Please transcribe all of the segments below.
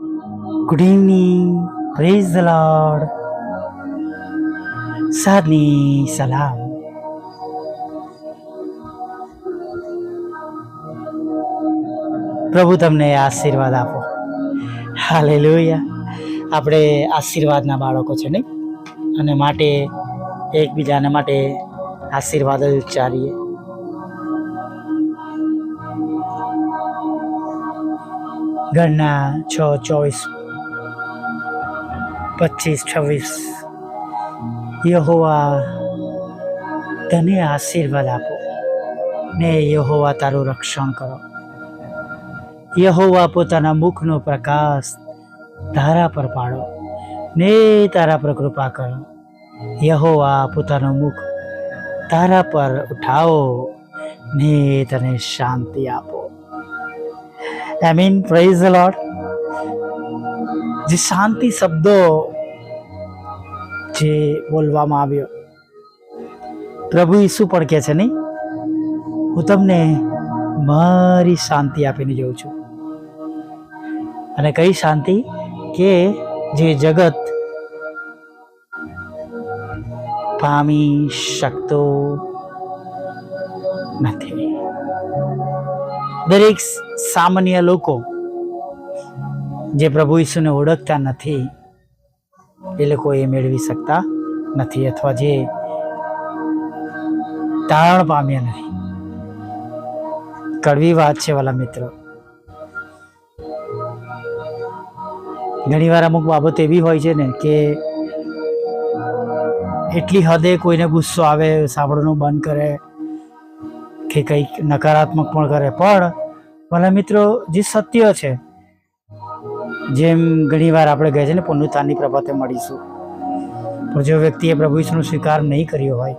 Good evening praise the lord સાદની સલામ પ્રભુ તમને આશીર્વાદ આપો. હાલેલુયા આપણે આશીર્વાદના બાળકો છે નહીં? અને માટે એકબીજાને માટે આશીર્વાદ ઉચ્ચારીએ. ઘરના છ, ચોવીસ, પચીસ, છવ્વીસ. યહોવા, તને આશીર્વાદ આપો. ને યહોવા તારું રક્ષણ કરો. યહોવા પોતાના મુખનો પ્રકાશ તારા પર પાડો. ને તારા પર કૃપા કરો. યહોવા પોતાનું મુખ તારા પર ઉઠાવો. ને તને શાંતિ આપો. આઈ મીન પ્રેઝ લોટ જે શાંતિ શબ્દો જે બોલવામાં આવ્યો. પ્રભુ ઈસુ પણ કહે છે નહીં, હું તમને મારી શાંતિ આપીને જઉં છું. અને કઈ શાંતિ? કે જે જગત પામી શકતો નથી. દરેક સામાન્ય લોકો જે પ્રભુ ઈસુને ઓળખતા નથી, એ લોકો એ મેળવી શકતા નથી અથવા જે તારણ પામ્યા નથી. કડવી વાત છે વાલા મિત્રો. ઘણીવાર અમુક બાબત એવી હોય છે ને કે એટલી હદે કોઈને ગુસ્સો આવે, સાંભળવાનું બંધ કરે કે કંઈક નકારાત્મક પણ કરે. પણ ભલે મિત્રો, જે સત્ય છે, જેમ ઘણીવાર આપણે કહે છે ને પુનઃતાની પ્રભાતે મળીશું. પણ જો વ્યક્તિએ પ્રભુ ઈશ્વરનો સ્વીકાર નહીં કર્યો હોય,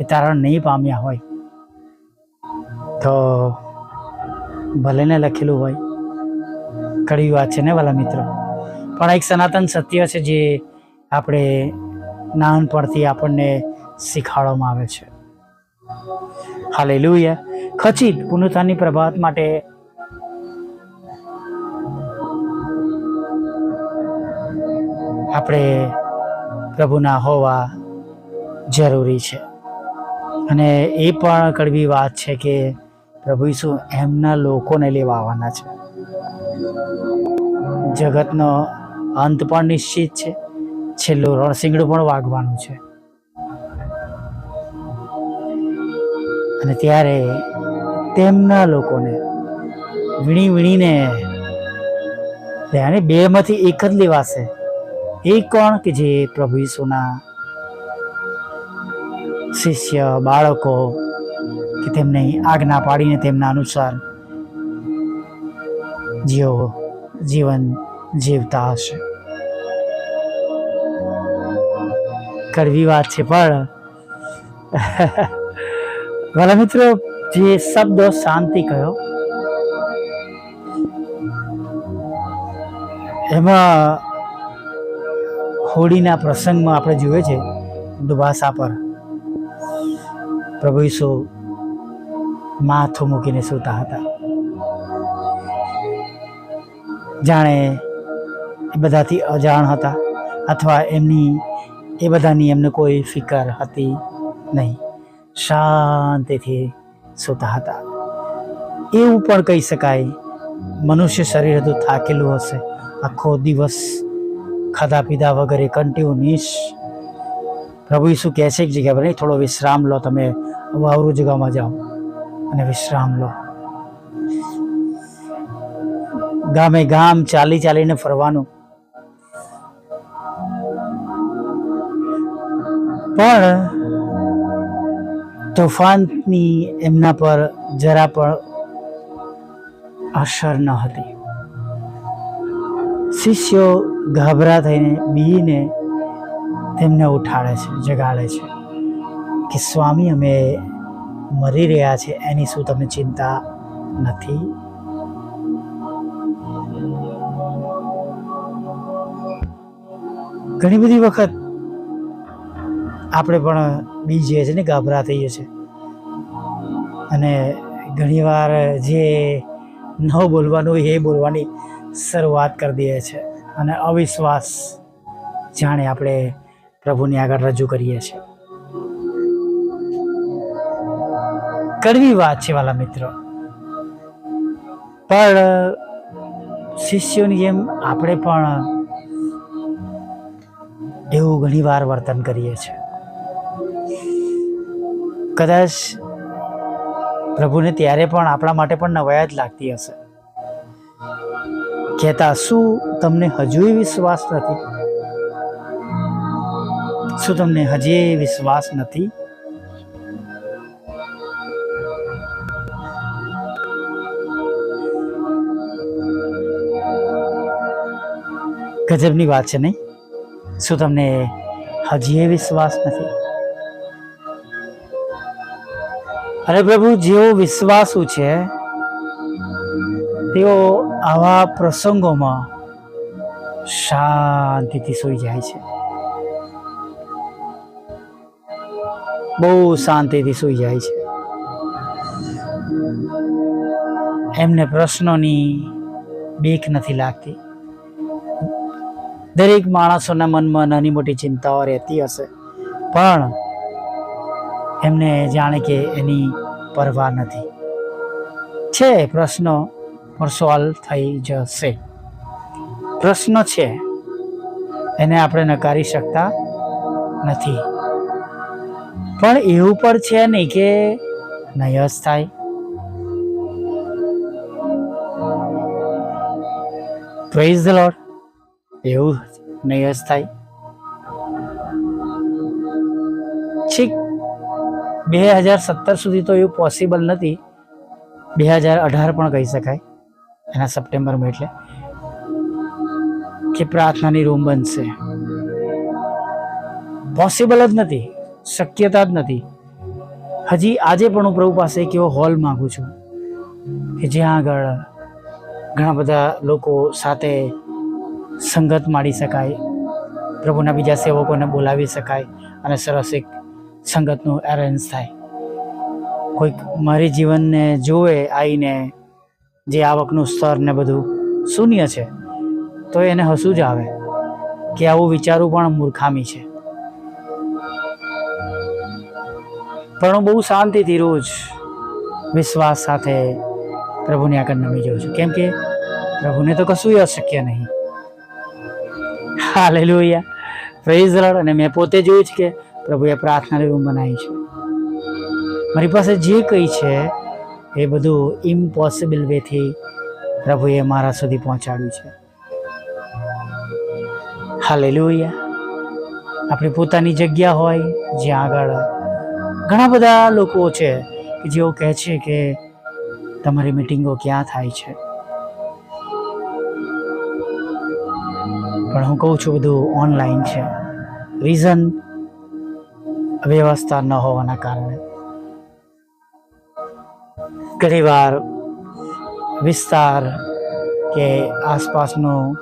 એ તારણ નહીં પામ્યા હોય, તો ભલે ને લખેલું હોય. કડવી વાત છે ને વાલા મિત્રો? પણ એક સનાતન સત્ય છે, જે આપણે નાનપણથી આપણને શીખવાડવામાં આવે છે. હાલે ખચિત પુનરુત્થાનની પ્રભાત માટે આપણે પ્રભુના હોવા જરૂરી છે. અને એ પણ કડવી વાત છે કે પ્રભુ ઈસુ એમના લોકોને લેવા આવવાના છે. જગતનો અંત પણ નિશ્ચિત છે. છેલ્લું રણસિંગડું પણ વાગવાનું છે. અને ત્યારે તેમના લોકોને વીણી વીણીને ત્યારે બેમાંથી એક જ લેવાશે. એ કોણ કે જે પ્રભુ ઈસુના શિષ્ય, બાળકો કે તેમને આજ્ઞા પાડીને તેમના અનુસાર જેઓ જીવન જીવતા હશે. કડવી વાત છે પણ ભલા મિત્રો, જે શબ્દો શાંતિ કયો એમાં હોળીના પ્રસંગમાં આપણે જોઈએ છે દુભાષા પર પ્રભુ ઈસુ માથું મૂકીને સૂતા હતા. જાણે એ બધાથી અજાણ હતા, અથવા એમની, એ બધાની એમને કોઈ ફિકર હતી નહીં. શાંતિથી સૂતા હતા. એવું પણ કહી શકાય, મનુષ્ય શરીર હતું થાકેલું હશે. આખો દિવસ ખાધા પીધા વગેરે કન્ટિન્યુઅસ પ્રભુ ઈસુ કહે છે એક જગ્યા પર, નહીં, થોડો વિશ્રામ લો તમે. વાવરું જગામાં જાઓ અને વિશ્રામ લો. ગામે ગામ ચાલી ચાલીને ફરવાનું. પણ તોફાનની એમના પર જરા પણ અસર ન હતી. શિષ્યો ગભરા થઈને બીને તેમને ઉઠાડે છે, જગાડે છે કે, સ્વામી, અમે મરી રહ્યા છે, એની શું તમને ચિંતા નથી? ઘણી બધી વખત આપણે પણ બી જે છીએ ને, ગાભરા થઈએ છીએ અને ઘણીવાર જે ન બોલવાનું હોય એ બોલવાની શરૂઆત કરી દઈએ છે. અને અવિશ્વાસ જાણે આપણે પ્રભુની આગળ રજૂ કરીએ છીએ કડવી વાત છે વાલા મિત્રો. પણ શિષ્યોની જેમ આપણે પણ એવું ઘણીવાર વર્તન કરીએ છીએ કદાચ પ્રભુને ત્યારે પણ આપણા માટે પણ નવાયા જ લાગતી હશે. કહેતા, શું તમને હજુ વિશ્વાસ નથી? શું તમને હજી વિશ્વાસ નથી? ગજબની વાત છે નહીં? શું તમને હજી વિશ્વાસ નથી? અરે પ્રભુ જેઓ વિશ્વાસુ છે, તેઓ આવા પ્રસંગોમાં શાંતિથી સૂઈ જાય છે. બહુ શાંતિથી સૂઈ જાય છે. એમને પ્રશ્નોની બીક નથી લાગતી. દરેક માણસોના મનમાં નાની મોટી ચિંતાઓ રહેતી હશે. પણ એમને જાણે કે એની પરવા નથી. છે, પ્રશ્નો પણ સોલ્વ થઈ જશે. પ્રશ્ન છે, એને આપણે નકારી શકતા નથી. પણ એવું પણ છે નહીં કે નહીં થાય. પ્રેઝ ધ લોર્ડ એવું નહીં થાય. છીક બે હજાર સત્તર સુધી તો એવું પોસિબલ નથી. બે હજાર અઢાર પણ કહી શકાય. એના સપ્ટેમ્બરમાં એટલે. કે પ્રાર્થનાની રૂમ બનશે. પોસિબલ જ નથી. શક્યતા જ નથી. હજી આજે પણ હું પ્રભુ પાસે એક એવો હોલ માંગુ છું કે જ્યાં આગળ ઘણા બધા લોકો સાથે સંગત માણી શકાય. પ્રભુના બીજા સેવકોને બોલાવી શકાય અને સરસ એક સંગતનું એરેન્જ થાય. કોઈક મારી જીવનને જુએ આવીને જે આવકનું સ્તર ને બધું શૂન્ય છે, તો એને હસું જ આવે કે આવું વિચારવું પણ મૂર્ખામી છે. પણ હું બહુ શાંતિથી રોજ વિશ્વાસ સાથે પ્રભુને આગળ નમી જાઉં છું. કેમ કે પ્રભુને તો કશું અશક્ય નહીં. હાલેલુયા. પ્રેઝ લોર્ડ અને મેં પોતે જોયું છે કે પ્રભુએ પ્રાર્થનાની રૂમ બનાવી છે. મારી પાસે જે કંઈ છે, એ બધું ઇમ્પોસિબલ વેથી પ્રભુએ મારા સુધી પહોંચાડ્યું છે. હાલેલુયા આપણી પોતાની જગ્યા હોય, જ્યાં આગળ ઘણા બધા લોકો છે, કે જેઓ કહે છે કે તમારી મિટિંગો ક્યાં થાય છે. પણ હું કહું છું, બધું ઓનલાઈન છે. રીઝન વ્યવસ્થા ન હોવાના કારણે. ઘણીવાર વિસ્તાર કે આસપાસનું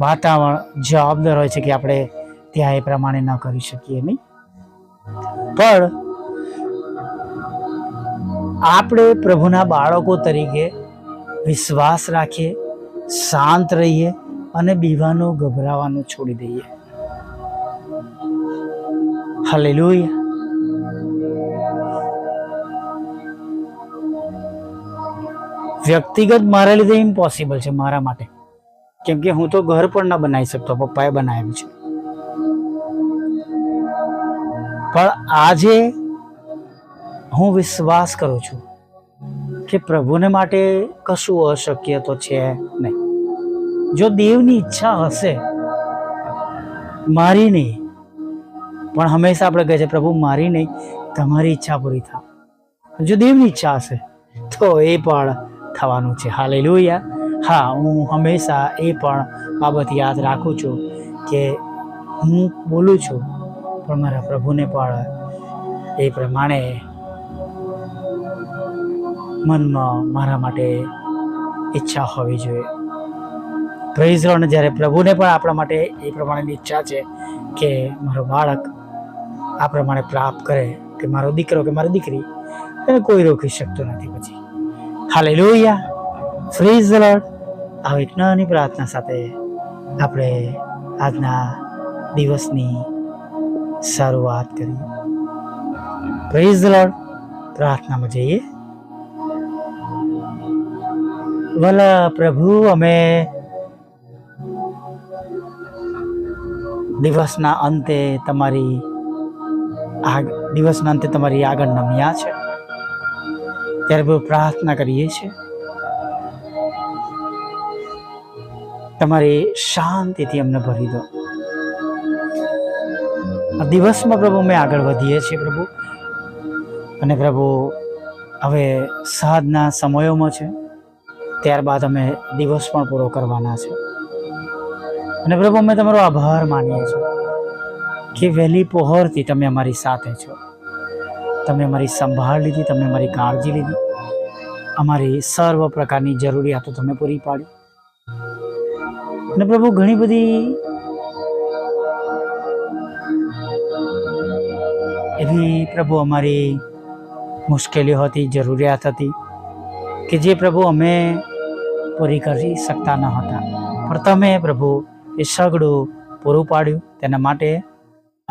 વાતાવરણ જવાબદાર હોય છે કે આપણે ત્યાં એ પ્રમાણે ન કરી શકીએ નહીં. પણ આપણે પ્રભુના બાળકો તરીકે વિશ્વાસ રાખીએ, શાંત રહીએ અને બીવાનું ગભરાવાનું છોડી દઈએ. હાલેલુયા વ્યક્તિગત મારા લીધે ઇમ્પોસિબલ છે મારા માટે. કેમ કે હું તો ઘર પણ ન બનાવી શકતો, પપ્પાએ બનાવ્યું છે. પણ આજે હું વિશ્વાસ કરું છું કે પ્રભુને માટે કશું અશક્ય તો છે નહીં. જો દેવની ઈચ્છા હશે મારી નહીં પણ હંમેશા આપણે કહે છે, પ્રભુ, મારી નહીં, તમારી ઈચ્છા પૂરી થા જો દેવની ઈચ્છા હશે, તો એ પણ થવાનું છે. હાલેલુયા. હા, હું હંમેશા એ પણ બાબત યાદ રાખું છું કે હું બોલું છું, પણ મારા પ્રભુને પણ એ પ્રમાણે મનમાં મારા માટે ઈચ્છા હોવી જોઈએ. પ્રેઝ અને જ્યારે પ્રભુને પણ આપણા માટે એ પ્રમાણેની ઈચ્છા છે કે મારો બાળક આ પ્રમાણે પ્રાપ્ત કરે કે મારો દીકરો કે મારી દીકરી, એને કોઈ રોકી શકતો નથી પછી. હાલે લોહિયા ફ્રીઝ લોર્ડ આવી એક નાની પ્રાર્થના સાથે આપણે આજના દિવસની શરૂઆત કરીએ પ્રેઝ લોર્ડ પ્રાર્થનામાં જઈએ. વલા પ્રભુ, અમે દિવસના અંતે તમારી આગ દિવસના અંતે તમારી આગળ નમ્યા છે. ત્યારે બહુ પ્રાર્થના કરીએ છીએ. તમારી શાંતિથી અમને ભરી દો. આ દિવસમાં પ્રભુ અમે આગળ વધીએ છીએ પ્રભુ. અને પ્રભુ, હવે સાધના સમયોમાં છે. ત્યારબાદ અમે દિવસ પણ પૂરો કરવાના છે. અને પ્રભુ, અમે તમારો આભાર માનીએ છીએ. કે વહેલી પહોરથી તમે અમારી સાથે છો. તમે અમારી સંભાળ લીધી, તમે અમારી કાળજી લીધી. અમારી સર્વ પ્રકારની જરૂરિયાતો તમે પૂરી પાડી. અને પ્રભુ, ઘણી બધી એવી પ્રભુ અમારી મુશ્કેલીઓ હતી, જરૂરિયાત હતી કે જે પ્રભુ અમે પૂરી કરી શકતા ન હતા. પણ તમે પ્રભુ એ સગડું પૂરું પાડ્યું. તેના માટે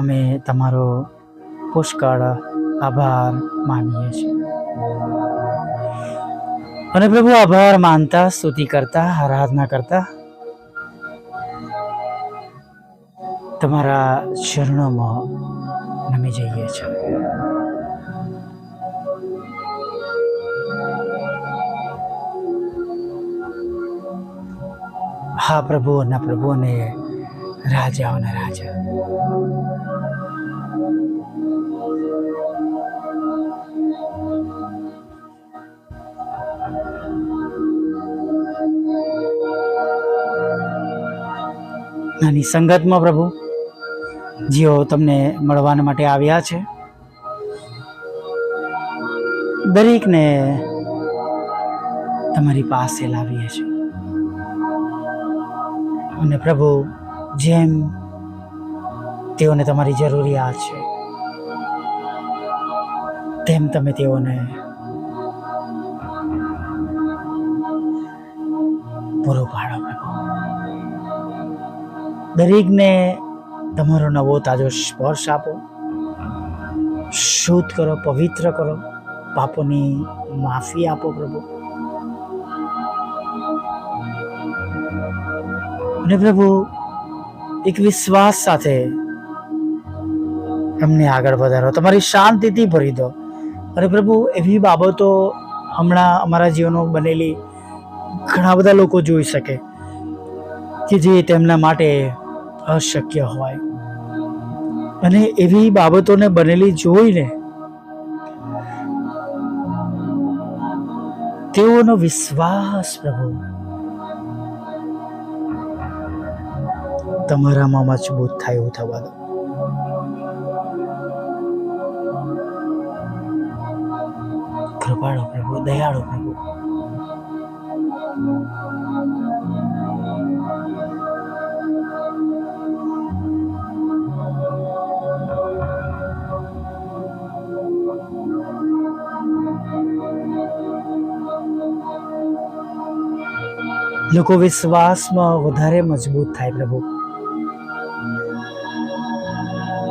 અમે તમારો પુષ્કળ આભાર માનીએ છીએ. અને પ્રભુ આભાર માનતા, સ્તુતિ કરતા, આરાધના કરતા. તમારા ચરણોમાં નમી જઈએ છીએ. હા પ્રભુઓના પ્રભુ અને રાજાઓના રાજા. નાની સંગતમાં પ્રભુ, જેઓ તમને મળવાના માટે આવ્યા છે. દરેકને તમારી પાસે લાવીએ છીએ. અને પ્રભુ, જેમ તેઓને તમારી જરૂરિયાત છે, તેમ તમે તેઓને પૂરું પાડો. દરેકને તમારો નવો તાજો સ્પર્શ આપો. શુદ્ધ કરો, પવિત્ર કરો, પાપોની માફી આપો પ્રભુ. અને પ્રભુ, એક વિશ્વાસ સાથે એમને આગળ વધારો, તમારી શાંતિથી ભરી દો. અને પ્રભુ, એવી બાબતો હમણાં અમારા જીવનમાં બનેલી ઘણા બધા લોકો જોઈ શકે કે જે તેમના માટે અશક્ય હોય. અને એવી બાબતોને બનેલી જોઈને તેઓનો વિશ્વાસ પ્રભુ. તમારામાં મજબૂત થાય એવું થવા દો. કૃપાળો પ્રભુ, દયાળો પ્રભુ. લોકો વિશ્વાસમાં વધારે મજબૂત થાય પ્રભુ.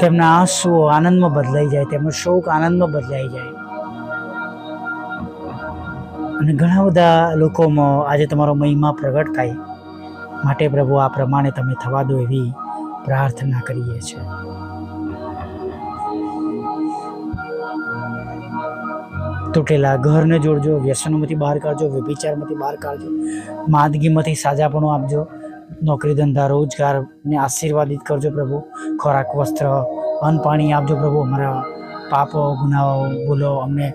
તેમના આંસુઓ આનંદમાં બદલાઈ જાય, તેમનો શોક આનંદમાં બદલાઈ જાય. અને ઘણા બધા લોકોમાં આજે તમારો મહિમા પ્રગટ થાય. માટે પ્રભુ આ પ્રમાણે તમે થવા દો એવી પ્રાર્થના કરીએ છીએ. તૂટેલા ઘરને જોડજો, વ્યસનોમાંથી બહાર કાઢજો, વ્યભિચારમાંથી બહાર કાઢજો, માંદગીમાંથી સાજાપણું આપજો. નોકરી ધંધા રોજગારને આશીર્વાદિત કરજો પ્રભુ. ખોરાક, વસ્ત્ર, અન્ન પાણી આપજો પ્રભુ. અમારા પાપો, ગુનાઓ, ભૂલો અમને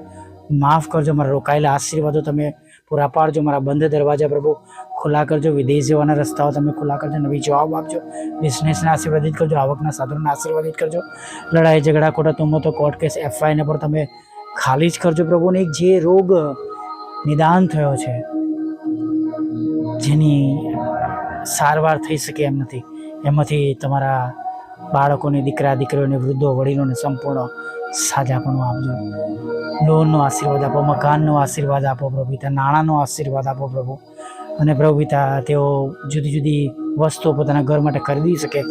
માફ કરજો. મારા રોકાયેલા આશીર્વાદો તમે પૂરા પાડજો. મારા બંધ દરવાજા પ્રભુ ખુલ્લા કરજો. વિદેશ જવાના રસ્તાઓ તમે ખુલ્લા કરજો. નવી જવાબ આપજો. બિઝનેસને આશીર્વાદિત કરજો. આવકના સાધનોને આશીર્વાદિત કરજો. લડાઈ, ઝઘડા, ખોટા, તુમો તો કોર્ટ કેસ, એફઆઈને પણ તમે ખાલી જ કરજો પ્રભુને. એક જે રોગ નિદાન થયો છે, જેની સારવાર થઈ શકે એમ નથી. એમાંથી તમારા બાળકોને, દીકરા, દીકરીઓને, વૃદ્ધો, વડીલોને સંપૂર્ણ સાજાપણું આપજો. લોનનો આશીર્વાદ આપો, મકાનનો આશીર્વાદ આપો પ્રભુ પિતા, નાણાંનો આશીર્વાદ આપો પ્રભુ. અને પ્રભુ પિતા, તેઓ જુદી જુદી વસ્તુઓ પોતાના ઘર માટે ખરીદી શકે.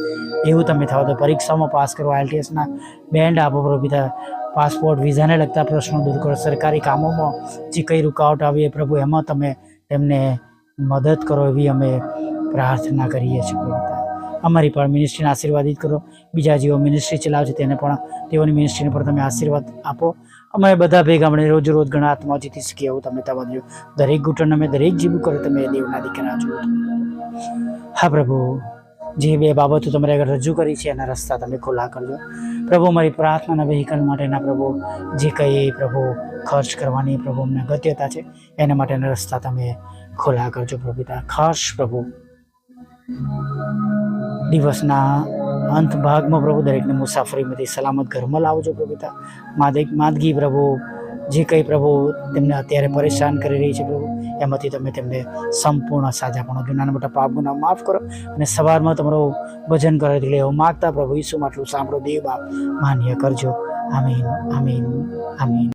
એવું તમે થાવ તો પરીક્ષામાં પાસ કરો, આઈએલટીએસના બેન્ડ આપો પ્રભુ પિતા. પાસપોર્ટ, વિઝાને લગતા પ્રશ્નો દૂર કરો. સરકારી કામોમાં જે કંઈ રૂકાવટ આવી એ પ્રભુ, એમાં તમે તેમને મદદ કરો એવી અમે પ્રાર્થના કરીએ છીએ અમારી પણ મિનિસ્ટ્રીને આશીર્વાદિત કરો. બીજા જેઓ મિનિસ્ટ્રી ચલાવે છે તેને પણ તેઓની મિનિસ્ટ્રીને પણ તમે આશીર્વાદ આપો. અમે બધા ભેગા મળીને રોજ રોજ ઘણા આત્મા જીતી શકીએ એવું તમે તમારું દરેક ઘૂંટણ અમે દરેક જીવું કરો તમે દેવના દીકરા છો હા પ્રભુ. જે બે બાબતો તમારે આગળ રજૂ કરી છે, એના રસ્તા તમે ખુલ્લા કરજો. પ્રભુ, મારી પ્રાર્થનાના વેહિકલ માટેના પ્રભુ, જે કંઈ પ્રભુ ખર્ચ કરવાની, પ્રભુ અમને અગત્યતા છે, એના માટેના રસ્તા તમે ખુલ્લા કરજો પ્રભુ પિતા. ખાસ પ્રભુ, દિવસના અંત ભાગમાં પ્રભુ દરેકને મુસાફરીમાંથી સલામત ઘરમાં લાવજો પ્રભુ પિતા. માદગી પ્રભુ, જે કંઈ પ્રભુ તેમને અત્યારે પરેશાન કરી રહી છે પ્રભુ એમાંથી તમે તેમને સંપૂર્ણ સાજાપણો પણ નાના મોટા પાપ ગુના માફ કરો અને સવારમાં તમારો ભજન કરે એટલે એવું માગતા પ્રભુ ઈસુ માટલું સાંભળો, દેવ માન્ય કરજો. આમીન આમીન આમીન.